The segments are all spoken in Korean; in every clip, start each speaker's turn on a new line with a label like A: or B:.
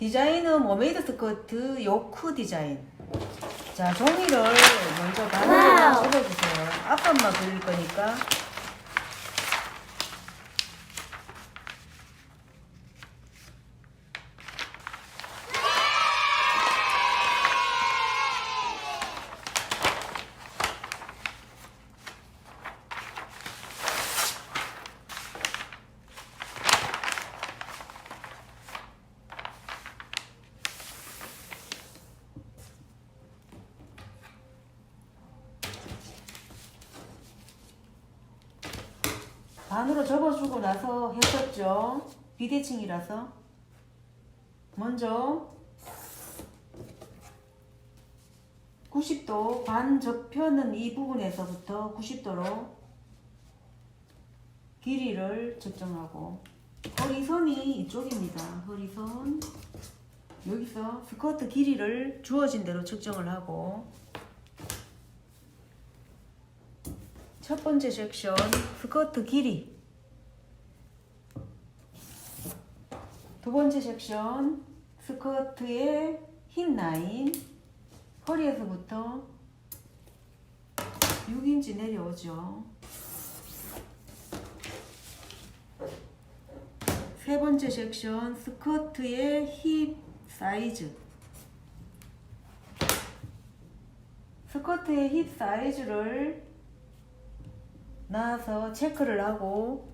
A: 디자인은 머메이드 스커트 요크 디자인. 자, 종이를 먼저
B: 와우.
A: 접어주세요. 앞판만 그릴 거니까. 반으로 접어주고 나서 했었죠. 비대칭이라서. 먼저 90도 반 접혀는 이 부분에서부터 90도로 길이를 측정하고 허리선이 이쪽입니다. 허리선 여기서 스커트 길이를 주어진 대로 측정을 하고 첫 번째 섹션 스커트 길이. 두 번째 섹션 스커트의 흰 라인. 허리에서부터 6인치 내려오죠. 세 번째 섹션 스커트의 힙 사이즈. 스커트의 힙 사이즈를 나와서 체크를 하고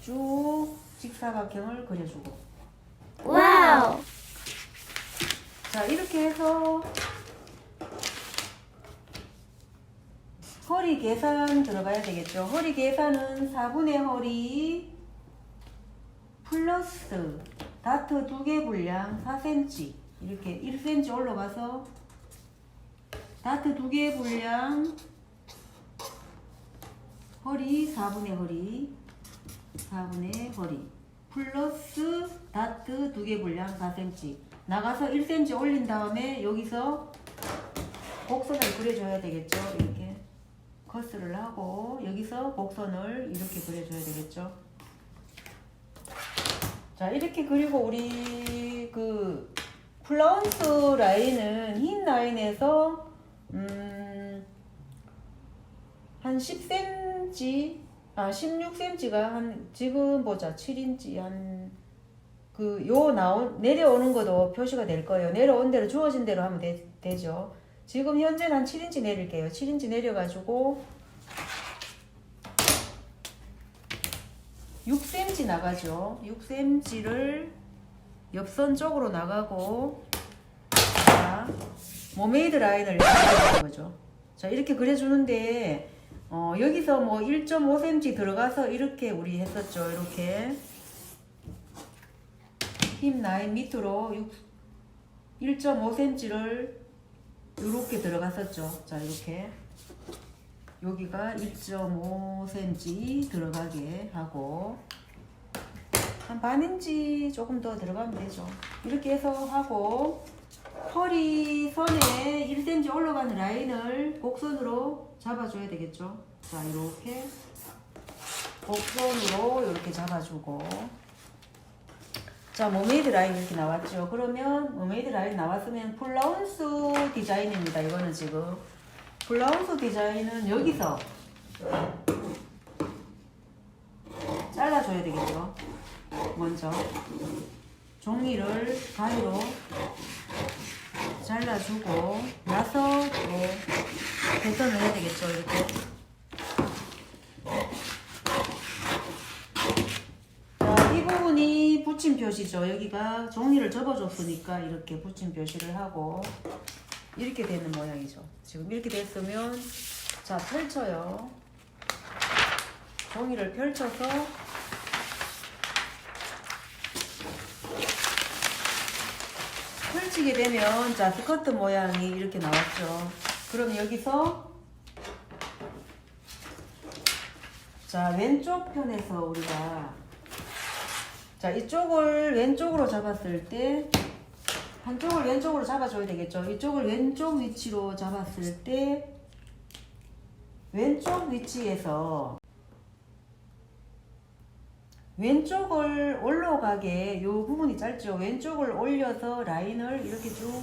A: 쭉 직사각형을 그려주고.
B: 와우.
A: 자 이렇게 해서 허리 계산 들어가야 되겠죠? 허리 계산은 4분의 허리 플러스 다트 두 개 분량 4cm 이렇게 1cm 올라가서 다트 두 개 분량 허리 4분의 허리. 4분의 허리. 플러스 다트 두 개 분량 4cm 나가서 1cm 올린 다음에 여기서 곡선을 그려줘야 되겠죠? 이렇게 커스를 하고 여기서 곡선을 이렇게 그려줘야 되겠죠? 자 이렇게 그리고 우리 그 플라운스 라인은 흰 라인에서 음, 한 10cm 아 16cm가 한 지금 보자 7인치 한 그 요 나온 내려오는 것도 표시가 될 거예요. 내려온 대로 주어진 대로 하면 되, 되죠. 지금 현재는 한 7인치 내릴게요. 7인치 내려가지고 6cm 나가죠. 6cm를 옆선 쪽으로 나가고 자, 모메이드 라인을 그려주는 거죠. 자 이렇게 그려주는데 어, 여기서 뭐 1.5cm 들어가서 이렇게 우리 했었죠. 이렇게 힙 라인 밑으로 1.5cm를 이렇게 들어갔었죠. 자 이렇게 여기가 1.5cm 들어가게 하고 한 반인치 조금 더 들어가면 되죠. 이렇게 해서 하고 허리 선에 1cm 올라가는 라인을 곡선으로 잡아줘야 되겠죠. 자 이렇게 곡선으로 이렇게 잡아주고 자 머메이드 라인 이렇게 나왔죠. 그러면 머메이드 라인 나왔으면 플라운스 디자인입니다. 이거는 지금 블라우스 디자인은 여기서 잘라줘야 되겠죠. 먼저 종이를 가위로 잘라주고 나서 또 개선을 해야 되겠죠. 이렇게 자, 이 부분이 붙임 표시죠. 여기가 종이를 접어줬으니까 이렇게 붙임 표시를 하고 이렇게 되는 모양이죠. 지금 이렇게 됐으면 자 펼쳐요. 종이를 펼쳐서 펼치게 되면 자 스커트 모양이 이렇게 나왔죠. 그럼 여기서 자 왼쪽 편에서 우리가 자 이쪽을 왼쪽으로 잡았을 때 한쪽을 왼쪽으로 잡아줘야 되겠죠. 이쪽을 왼쪽 위치로 잡았을 때 왼쪽 위치에서 왼쪽을 올라가게 요 부분이 짧죠. 왼쪽을 올려서 라인을 이렇게 쭉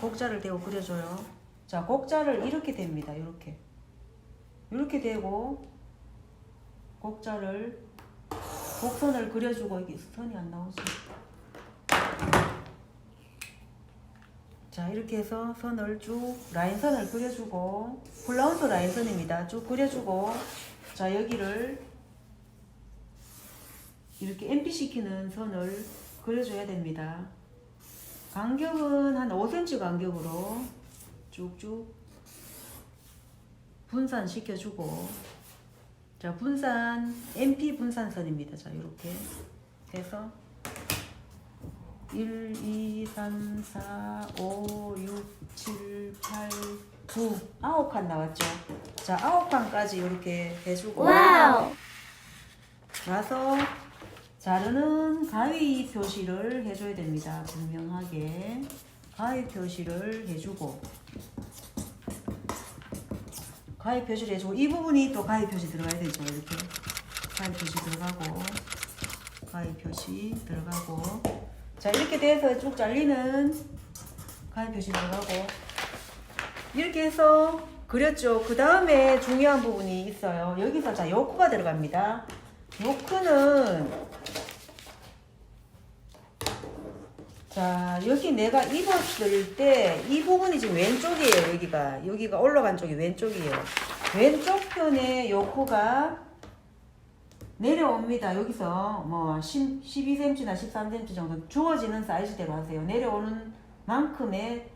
A: 곡자를 대고 그려줘요. 자, 곡자를 이렇게 됩니다. 이렇게. 이렇게 되고 곡자를 곡선을 그려주고 이게 선이 안 나오지. 자 이렇게 해서 선을 쭉 라인선을 그려주고 폴라운드 라인선입니다. 쭉 그려주고 자 여기를 이렇게 MP 시키는 선을 그려줘야 됩니다. 간격은 한 5cm 간격으로 쭉쭉 분산시켜주고 자 분산 MP 분산선입니다. 자 이렇게 해서 1, 2, 3, 4, 5, 6, 7, 8, 9 아홉 칸 나왔죠. 자 아홉 칸까지 이렇게 해주고
B: 와우.
A: 나서 자르는 가위 표시를 해줘야 됩니다. 분명하게 가위 표시를 해주고 가위 표시를 해주고 이 부분이 또 가위 표시 들어가야 되죠. 이렇게 가위 표시 들어가고 가위 표시 들어가고 자 이렇게 돼서 쭉 잘리는 가위 표시 들어가고 이렇게 해서 그렸죠. 그 다음에 중요한 부분이 있어요. 여기서 자 요코가 들어갑니다. 요크는 자 여기 내가 입었을 때 이 부분이 지금 왼쪽이에요 여기가. 여기가 올라간 쪽이 왼쪽이에요. 왼쪽 편에 요크가 내려옵니다. 여기서 뭐 10, 12cm나 13cm 정도 주어지는 사이즈대로 하세요. 내려오는 만큼의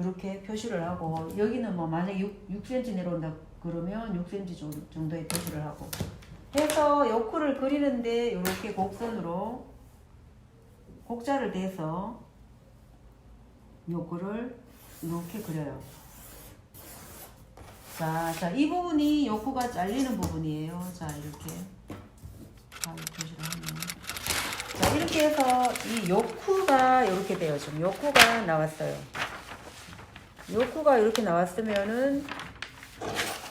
A: 이렇게 표시를 하고 여기는 뭐 만약 6, 6cm 내려온다 그러면 6cm 정도- 정도의 표시를 하고. 해서 요크를 그리는데 이렇게 곡선으로 곡자를 대서 요크를 이렇게 그려요. 자, 자, 이 부분이 요크가 잘리는 부분이에요. 자, 이렇게. 자, 이렇게 해서 이 요크가 이렇게 돼요. 지금 요크가 나왔어요. 요크가 이렇게 나왔으면은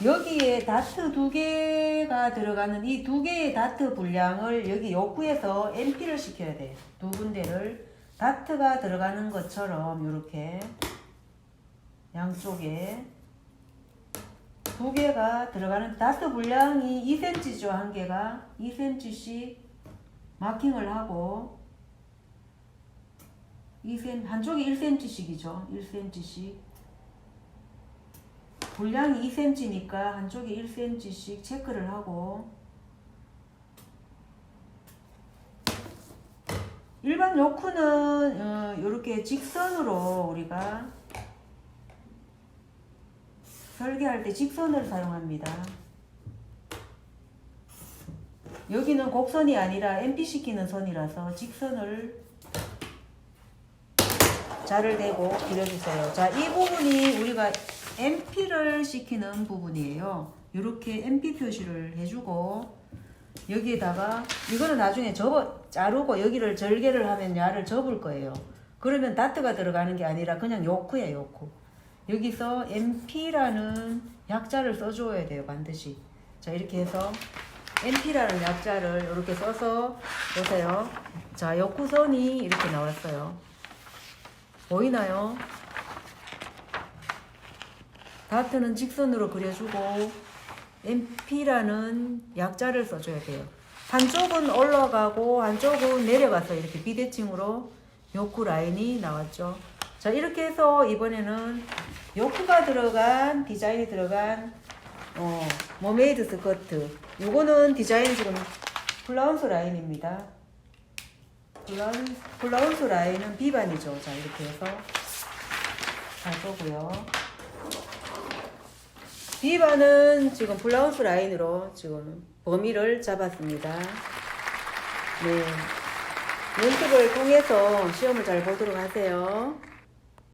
A: 여기에 다트 두 개 가 들어가는 이 두 개의 다트 분량을 여기 요구에서 MP를 시켜야 돼. 두 군데를 다트가 들어가는 것처럼 이렇게 양쪽에 두 개가 들어가는 다트 분량이 2cm죠 한 개가? 2cm씩 마킹을 하고 2cm 한쪽이 1cm씩이죠. 1cm씩 분량이 2cm니까 한쪽이 1cm씩 체크를 하고 일반 요크는 어, 이렇게 직선으로 우리가 설계할 때 직선을 사용합니다. 여기는 곡선이 아니라 MP 시키는 선이라서 직선을 자를 대고 그려주세요. 자, 이 부분이 우리가 MP를 시키는 부분이에요. 이렇게 MP 표시를 해주고 여기에다가 이거는 나중에 접어 자르고 여기를 절개를 하면 야를 접을 거예요. 그러면 다트가 들어가는 게 아니라 그냥 요크야 요크. 여기서 MP라는 약자를 써줘야 돼요 반드시. 자 이렇게 해서 MP라는 약자를 이렇게 써서 보세요. 자 요크선이 이렇게 나왔어요. 보이나요? 다트는 직선으로 그려주고 MP라는 약자를 써줘야 돼요. 한쪽은 올라가고 한쪽은 내려가서 이렇게 비대칭으로 요크 라인이 나왔죠. 자 이렇게 해서 이번에는 요크가 들어간 디자인이 들어간 어, 머메이드 스커트 요거는 디자인 지금 플라운스 라인입니다. 플라운, 플라운스 라인은 비반이죠. 자 이렇게 해서 잘 거고요. 비반은 지금 블라우스 라인으로 지금 범위를 잡았습니다. 네. 연습을 통해서 시험을 잘 보도록 하세요.